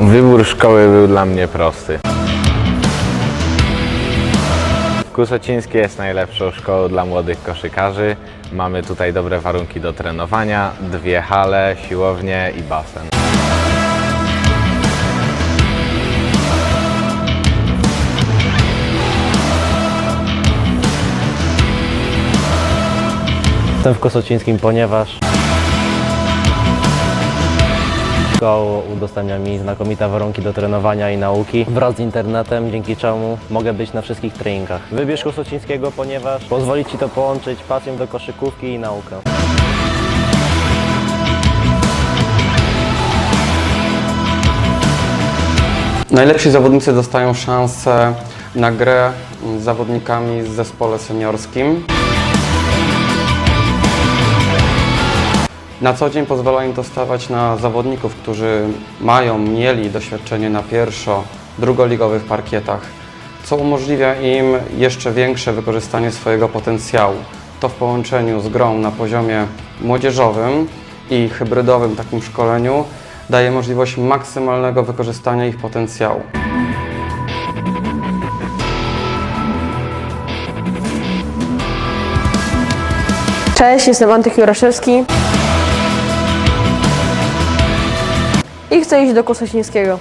Wybór szkoły był dla mnie prosty. Kusocińskie jest najlepszą szkołą dla młodych koszykarzy. Mamy tutaj dobre warunki do trenowania, dwie hale, siłownię i basen. Jestem w Kosocińskim, ponieważ szkoła udostępnia mi znakomite warunki do trenowania i nauki wraz z internetem, dzięki czemu mogę być na wszystkich treningach. Wybierz Kosocińskiego, ponieważ pozwoli Ci to połączyć pasję do koszykówki i naukę. Najlepsi zawodnicy dostają szansę na grę z zawodnikami w zespole seniorskim. Na co dzień pozwala im to stawać na zawodników, którzy mają, mieli doświadczenie na pierwszo, drugoligowych parkietach, co umożliwia im jeszcze większe wykorzystanie swojego potencjału. To w połączeniu z grą na poziomie młodzieżowym i hybrydowym takim szkoleniu daje możliwość maksymalnego wykorzystania ich potencjału. Cześć, jestem Antek Juraszewski i chcę iść do Kosocińskiego.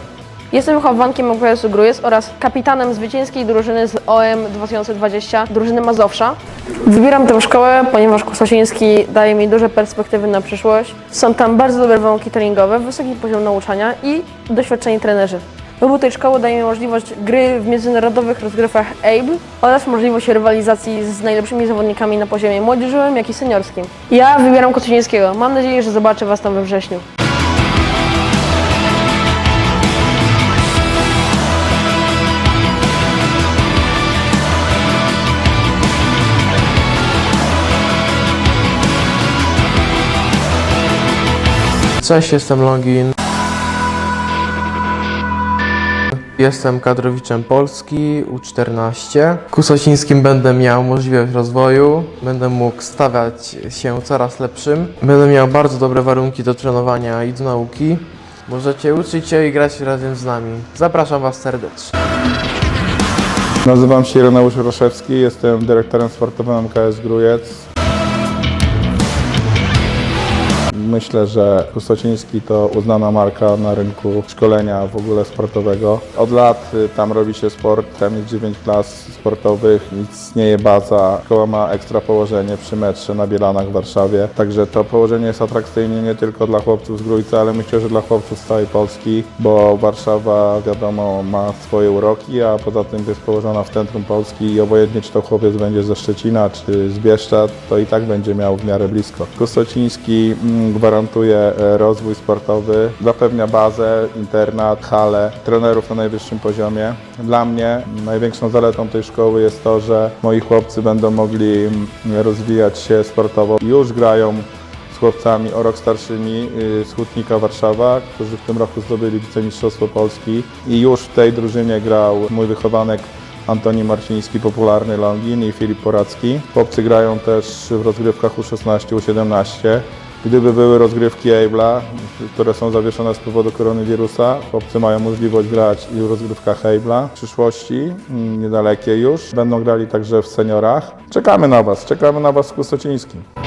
Jestem wychowankiem OKS-u Grujec oraz kapitanem zwycięskiej drużyny z OM 2020, drużyny Mazowsza. Wybieram tę szkołę, ponieważ Kosociński daje mi duże perspektywy na przyszłość. Są tam bardzo dobre warunki treningowe, wysoki poziom nauczania i doświadczeni trenerzy. Wybór tej szkoły daje mi możliwość gry w międzynarodowych rozgrywkach ABLE oraz możliwość rywalizacji z najlepszymi zawodnikami na poziomie młodzieżowym, jak i seniorskim. Ja wybieram Kosocińskiego. Mam nadzieję, że zobaczę Was tam we wrześniu. Cześć, jestem Longin. Jestem kadrowiczem Polski U14. W Kusocińskim będę miał możliwość rozwoju, będę mógł stawiać się coraz lepszym. Będę miał bardzo dobre warunki do trenowania i do nauki. Możecie uczyć się i grać razem z nami. Zapraszam Was serdecznie. Nazywam się Ireneusz Roszewski, jestem dyrektorem sportowym MKS Grujec. Myślę, że Kusociński to uznana marka na rynku szkolenia w ogóle sportowego. Od lat y, tam robi się sport, tam jest 9 klas sportowych, istnieje baza. Szkoła ma ekstra położenie przy metrze na Bielanach w Warszawie. Także to położenie jest atrakcyjne nie tylko dla chłopców z Grójca, ale myślę, że dla chłopców z całej Polski, bo Warszawa wiadomo ma swoje uroki, a poza tym jest położona w centrum Polski i obojętnie czy to chłopiec będzie ze Szczecina czy z Bieszczad, to i tak będzie miał w miarę blisko. Kusociński mm, gwarantuje e, rozwój sportowy, zapewnia bazę, internat, halę, trenerów na najwyższym poziomie. Dla mnie największą zaletą tej szkoły jest to, że moi chłopcy będą mogli mm, rozwijać się sportowo. Już grają z chłopcami o rok starszymi y, z Hutnika Warszawa, którzy w tym roku zdobyli wicemistrzostwo Polski i już w tej drużynie grał mój wychowanek Antoni Marciński, popularny Longin i Filip Poracki. Chłopcy grają też w rozgrywkach U16, U17. Gdyby były rozgrywki Able'a, które są zawieszone z powodu koronawirusa, chłopcy mają możliwość grać i w rozgrywkach Able'a w przyszłości, mm, niedalekiej już. Będą grali także w seniorach. Czekamy na Was, czekamy na Was w Kusocińskim.